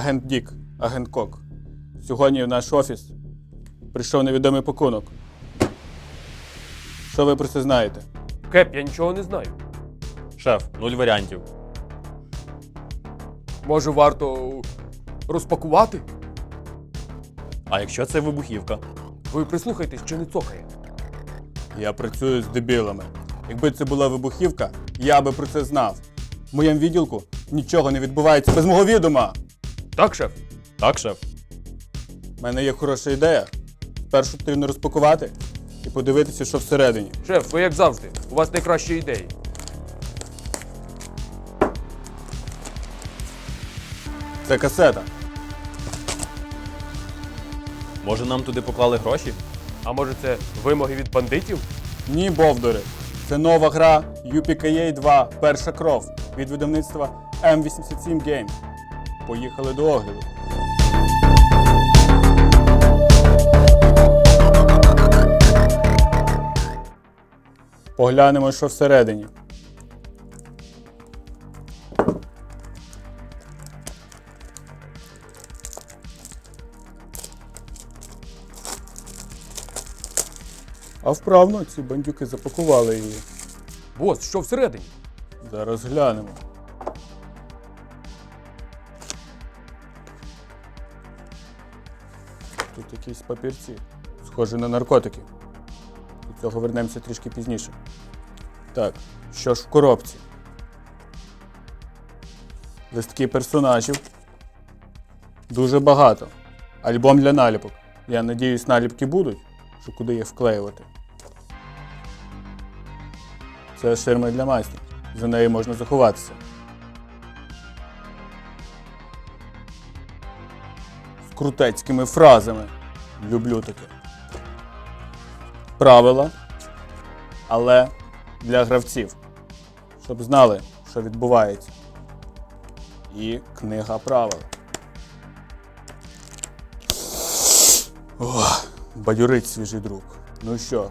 Агент Дік, агент Кок. Сьогодні в наш офіс прийшов невідомий пакунок. Що ви про це знаєте? Кеп, я нічого не знаю. Шеф, нуль варіантів. Може, варто розпакувати? А якщо це вибухівка? Ви прислухайтесь, чи не цокає. Я працюю з дебілами. Якби це була вибухівка, я би про це знав. В моєму відділку нічого не відбувається без мого відома. Так, шеф? Так, шеф. У мене є хороша ідея. Спершу потрібно розпакувати і подивитися, що всередині. Шеф, ви як завжди. У вас найкращі ідеї. Це касета. Може нам туди поклали гроші? А може це вимоги від бандитів? Ні, бовдори. Це нова гра UPKA 2 Перша кров від видавництва M87 Games. Поїхали до огляду. Поглянемо, що всередині. А вправно ці бандюки запакували її. Бос, що всередині? Зараз глянемо. Якісь папірці, схожі на наркотики. До цього вернемося трішки пізніше. Так, що ж в коробці? Листки персонажів. Дуже багато. Альбом для наліпок. Я надіюсь, наліпки будуть, що куди їх вклеювати. Це ширма для майстрів. За нею можна заховатися. Крутецькими фразами. Люблю таке. Правила. Але для гравців. Щоб знали, що відбувається. І книга правил. Ох, бадюрить свіжий друг. Ну що,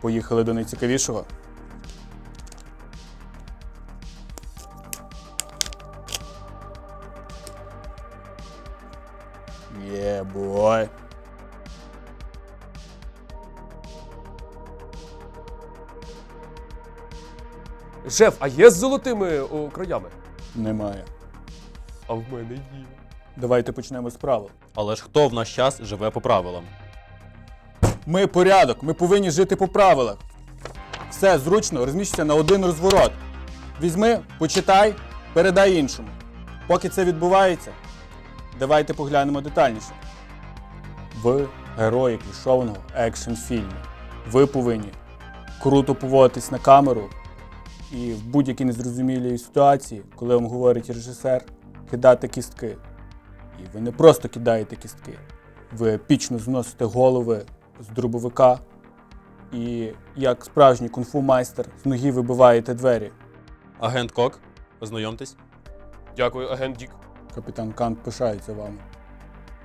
поїхали до найцікавішого? Yeah, boy. Шеф, а є з золотими о, краями? Немає. А в мене є. Давайте почнемо з правил. Але ж хто в наш час живе по правилам? Ми порядок, ми повинні жити по правилах. Все зручно розміщується на один розворот. Візьми, почитай, передай іншому. Поки це відбувається, давайте поглянемо детальніше. Ви герої клішованого екшн фільму. Ви повинні круто поводитись на камеру і в будь-якій незрозумілій ситуації, коли вам говорить режисер, кидати кістки. І ви не просто кидаєте кістки, ви епічно зносите голови з дробовика і, як справжній кунг-фу майстер, з ноги вибиваєте двері. Агент Кок, познайомтесь. Дякую, агент Дік. Капітан Кант пишається вами.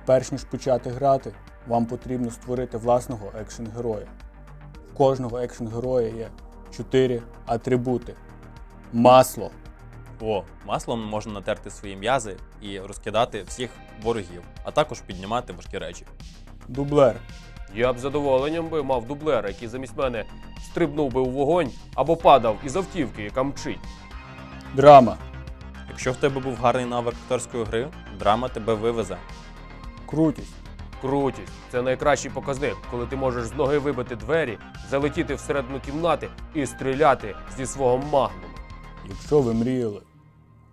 Перш ніж почати грати, вам потрібно створити власного екшн-героя. В кожного екшн-героя є чотири атрибути: масло, О, маслом можна натерти свої м'язи і розкидати всіх ворогів, а також піднімати важкі речі. дублер, Я б з задоволенням би мав дублера, який замість мене стрибнув би у вогонь або падав із автівки, яка мчить. драма, Якщо в тебе був гарний навик акторської гри, драма тебе вивезе. крутість, Крутість це найкращий показник, коли ти можеш з ноги вибити двері, залетіти всередину кімнати і стріляти зі свого магнума. Якщо ви мріяли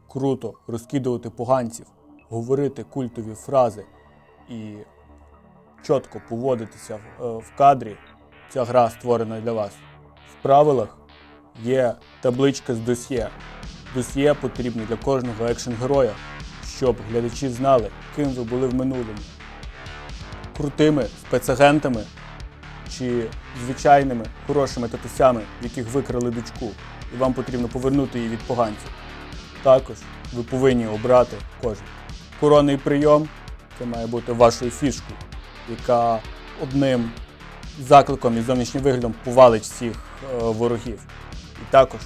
круто розкидувати поганців, говорити культові фрази і чітко поводитися е, в кадрі, ця гра створена для вас. В правилах є табличка з досьє. Досьє потрібне для кожного екшн-героя, щоб глядачі знали, ким ви були в минулому. Крутими спецагентами чи звичайними хорошими татусями, яких викрали дочку, і вам потрібно повернути її від поганців. Також ви повинні обрати кожен. Коронний прийом це має бути вашою фішкою, яка одним закликом і зовнішнім виглядом повалить всіх е, ворогів. І також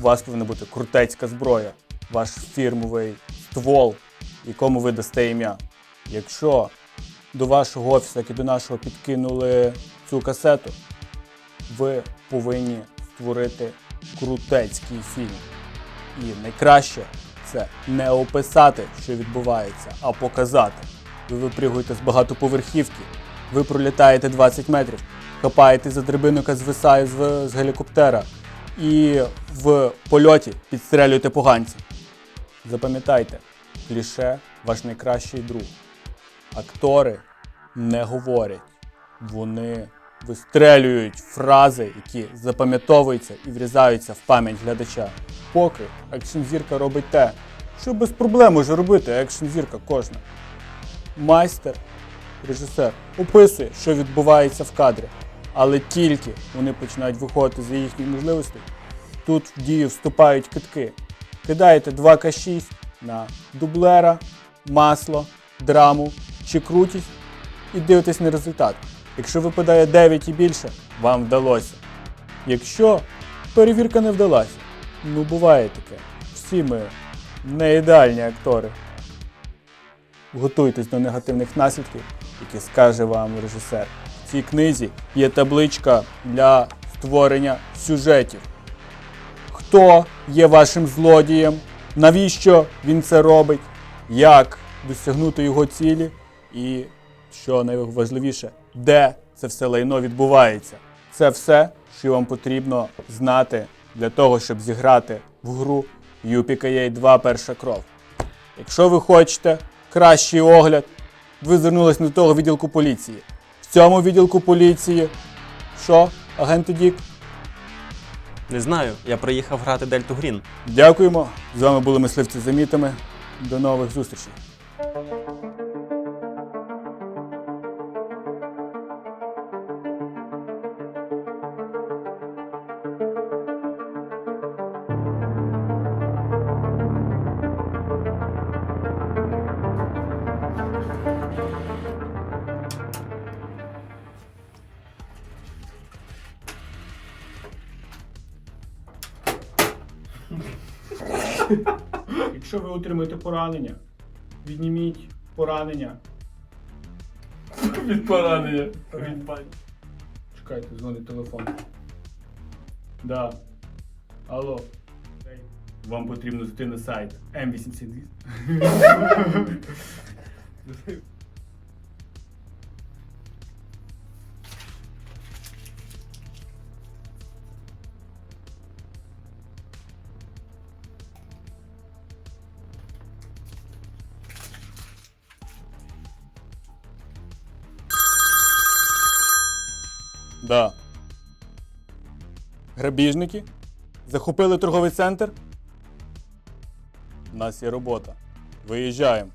у вас повинна бути крутецька зброя, ваш фірмовий ствол якому ви дасте ім'я. Якщо до вашого офісу, як і до нашого, підкинули цю касету, ви повинні створити крутецький фільм. І найкраще це не описати, що відбувається, а показати. Ви випригуєте з багатоповерхівки, ви пролітаєте 20 метрів, хапаєте за драбину, яка звисає з, з гелікоптера, і в польоті підстрелюєте поганців. Запам'ятайте, кліше ваш найкращий друг. Актори не говорять, вони вистрелюють фрази, які запам'ятовуються і врізаються в пам'ять глядача. Поки екшн-зірка робить те, що без проблем може робити екшн-зірка кожна. Майстер, режисер описує, що відбувається в кадрі, але тільки вони починають виходити за їхніх можливостей, тут в дію вступають китки. Кидаєте 2К6 на дублера, масло, драму чи крутість і дивитесь на результат. Якщо випадає 9 і більше, вам вдалося. Якщо перевірка не вдалася, ну буває таке. Всі ми не ідеальні актори. Готуйтесь до негативних наслідків, які скаже вам режисер. В цій книзі є табличка для створення сюжетів. Хто є вашим злодієм? Навіщо він це робить? Як досягнути його цілі? І що найважливіше, де це все лайно відбувається? Це все, що вам потрібно знати для того, щоб зіграти в гру UPKA 2 перша кров. Якщо ви хочете кращий огляд, ви звернулись до того відділку поліції. В цьому відділку поліції що, агенти Дік? Не знаю, я приїхав грати Дельту Грін. Дякуємо. З вами були мисливці за мітами. До нових зустрічей. Якщо ви отримаєте поранення, відніміть поранення. Від поранення. Чекайте, дзвонить телефон. Да. Алло. Вам потрібно зайти на сайт М82. Да. Грабіжники? Захопили торговий центр? У нас є робота. Виїжджаємо.